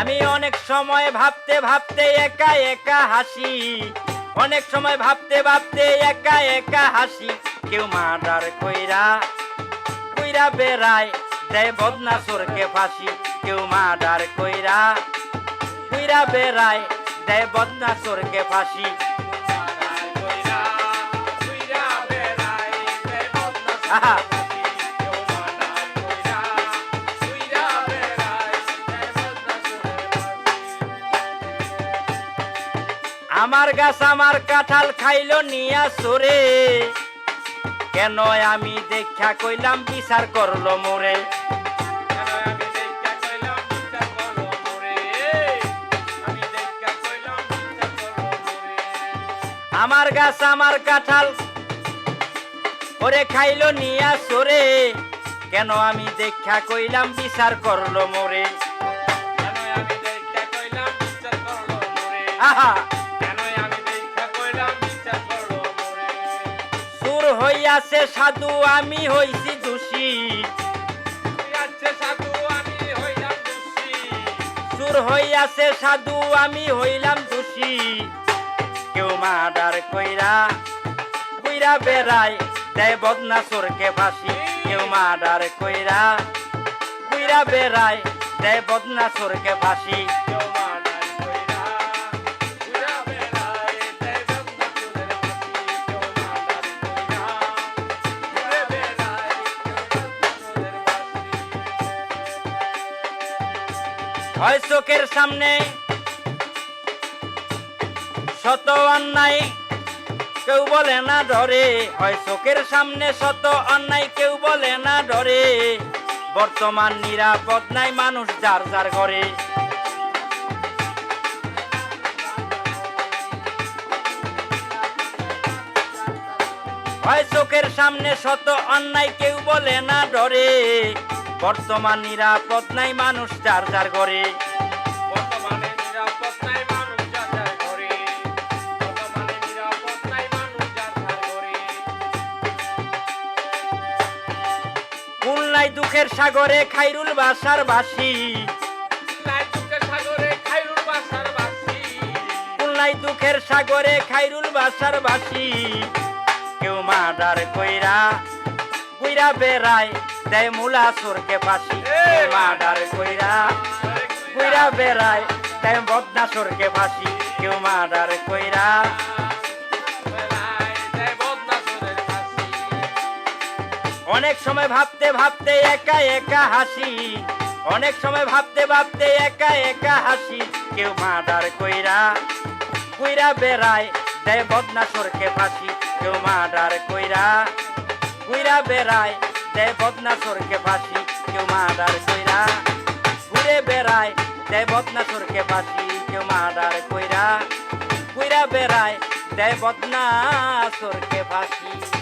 আমি অনেক সময় ভাবতে ভাবতে একা একা হাসি। অনেক সময় ভাবতে ভাবতে একা একা হাসি। কেউ মার্ডার কইরা কইরা বেড়ায়, দেয় বদনা সরকে ফাঁসি। কেউ মার্ডার কইরা কইরা বেড়ায়, দেয় বদনা সরকে ফাঁসি। আমার গাছ আমার কাঁঠাল খাইল নিয়া সরে। কেন আমি দেখা কইলাম বিচার করল মোরে? আমার গাছ আমার কাঁঠাল ওরে খাইল নিয়া সরে। কেন আমি দেখা কইলাম বিচার করল মোরে? আহা! হইয়াছে সাধু আমি হইছি দোষী। সুর হইয়াছে সাধু আমি হইলাম দোষী। কেউ মার্ডার কইরা কইরা বেড়ায় দেয় বদনা চোরকে ফাঁসি। কেউ মার্ডার কইরা কইরা বেড়ায় দেয় বদনা চোরকে ফাঁসি। হয় চোখের সামনে। শত অন্যায় কেউ বলে না ধরে হয় চোখের সামনে শত অন্যায় কেউ বলে না ধরে বর্তমান নিরাপদ নাই মানুষ যার যার ঘরে। হয় চোখের সামনে শত অন্যায় কেউ বলে না ডরে। বর্তমান নিরাপদ নাই মানুষ যার যার ঘরে। বর্তমানে নিরাপদ নাই মানুষ যার যার ঘরে। বর্তমানে নিরাপদ নাই মানুষ যার যার ঘরে। খুলনায় দুঃখের সাগরে খাইরুল বাসার বাসি। নাই দুঃখের সাগরে খাইরুল বাসার বাসি। কেউ মার্ডার কইরা কইরা বেড়ায়। দেয় মুলা সোরকে কেউ মার্ডার কইরা কইরা বেড়ায়, দেয় বদনা সোরকে ফাঁসি। কেউ মার্ডার কইরা, অনেক সময় ভাবতে ভাবতে একা একা হাসি। অনেক সময় ভাবতে ভাবতে একা একা হাসি। কেউ মার্ডার কইরা কইরা বেড়ায়, দেয় বদনা সরকে ফাঁসি। কেউ মার্ডার কইরা কইরা বেড়ায় দেয় বদনা সরকে ফাঁসি, কেউ মাদার কইরা। ঘুরে বেড়ায় দেয় বদনা সরকে ফাঁসি, কেউ মাদার কইরা। কইরা বেড়ায় দেয় বদনা সরকে ফাঁসি।